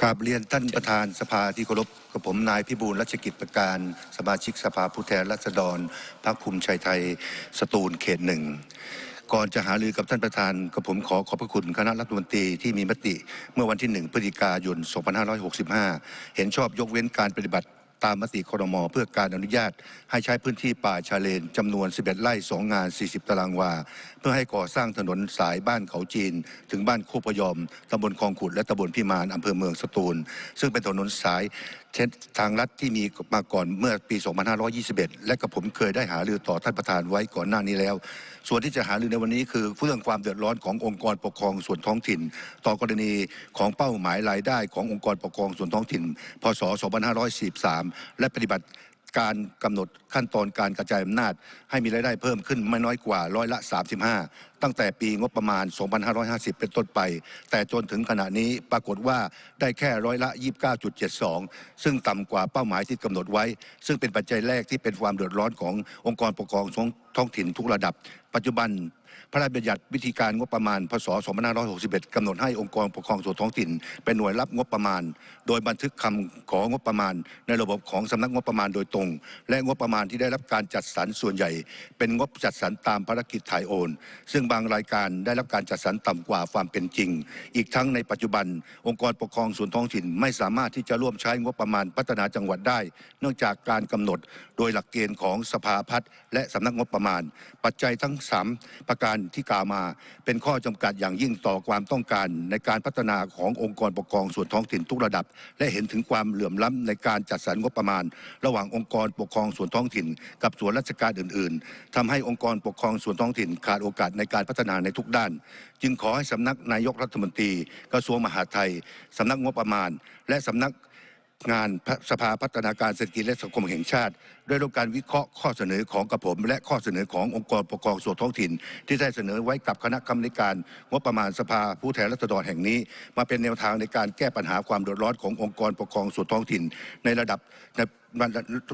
ครับเรียนท่านประธานสภาที่เคารพกับผมนายพิบูลรัชกิจประการ สมาชิกสภาผู้แทนราษฎรพรรคภูมิใจไทยสตูลเขตหนึ่งก่อนจะหารือกับท่านประธานกับผมขอขอบพระคุณคณะรัฐมนตรีที่มีมติเมื่อวันที่ 1 พฤศจิกายน 2565 เห็นชอบยกเว้นการปฏิบัติ ตามมติครมเพื่อการอนุญาต ให้ใช้พื้นที่ป่าชาเลนจำนวน 11 ไร่ 2 งาน 40 ตารางวา เพื่อให้ก่อสร้างถนนสายบ้านเขาจีน ถึงบ้านโคกพยอมตำบลคลองขุดและตำบลพิมานอำเภอเมืองสตูล ซึ่งเป็นถนนสายเช่นทางรัฐที่มีมาก่อนเมื่อปี 2521 และกับผมเคยได้หารือต่อท่านประธานไว้ก่อนหน้านี้แล้ว ส่วนที่จะหารือในวันนี้คือเรื่องความเดือดร้อนขององค์กรปกครองส่วนท้องถิ่น ต่อกรณีของเป้าหมายรายได้ขององค์กรปกครองส่วนท้องถิ่น พศ 2543 และปฏิบัติ การกำหนดขั้นตอนการกระจายอำนาจ ให้มีรายได้เพิ่มขึ้นไม่น้อยกว่าร้อยละ 35 ตั้งแต่ปีงบประมาณ 2550 เป็นต้นไป แต่จนถึงขณะนี้ปรากฏว่าได้แค่ร้อยละ 29.72 ซึ่งต่ำกว่าเป้าหมายที่กำหนดไว้ ซึ่งเป็นปัจจัยแรกที่เป็นความเดือดร้อนขององค์กรปกครองท้องถิ่นทุกระดับ ปัจจุบัน พระราชบัญญัติวิธีการงบประมาณพศ2561กำหนดให้องค์กรปกครองส่วนท้องถิ่น เป็นหน่วยรับงบประมาณ โดยบันทึกคำของงบประมาณ ในระบบของสำนักงบประมาณโดยตรง และงบประมาณที่ได้รับการจัดสรรส่วนใหญ่ เป็นงบจัดสรรตามภารกิจถ่ายโอน ซึ่งบางรายการได้รับการจัดสรรต่ำกว่าความเป็นจริง อีกทั้งในปัจจุบัน องค์กรปกครองส่วนท้องถิ่น ไม่สามารถที่จะร่วมใช้งบประมาณพัฒนาจังหวัดได้ เนื่องจากการกำหนด โดยหลักเกณฑ์ของสภาพัฒน์และสำนักงบประมาณ ปัจจัยทั้ง 3 ประการที่กล่าวมาเป็นข้อจำกัดอย่างยิ่งต่อความต้องการ ในการพัฒนาขององค์กรปกครองส่วนท้องถิ่นทุกระดับ และเห็นถึงความเหลื่อมล้ำในการจัดสรรงบประมาณ ระหว่างองค์กรปกครองส่วนท้องถิ่น กับส่วนราชการอื่น ๆทำให้องค์กรปกครองส่วนท้องถิ่น ขาดโอกาสในการพัฒนาในทุกด้าน จึงขอให้สำนักนายกรัฐมนตรี กระทรวงมหาดไทยสำนักงบประมาณ และสำนัก งานสภาพัฒนาการเศรษฐกิจและสังคมแห่งชาติด้วยร่วมการวิเคราะห์ข้อเสนอของกระผม และข้อเสนอขององค์กรปกครองส่วนท้องถิ่น ที่ได้เสนอไว้กับคณะกรรมการงบประมาณสภาผู้แทนราษฎรแห่งนี้ มาเป็นแนวทางในการแก้ปัญหาความเดือดร้อนขององค์กรปกครองส่วนท้องถิ่น ในระดับใน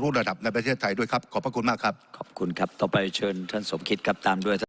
ทุกระดับในประเทศไทยด้วยครับ ขอบพระคุณมากครับ ขอบคุณครับ ต่อไปเชิญท่านสมคิดครับตามด้วย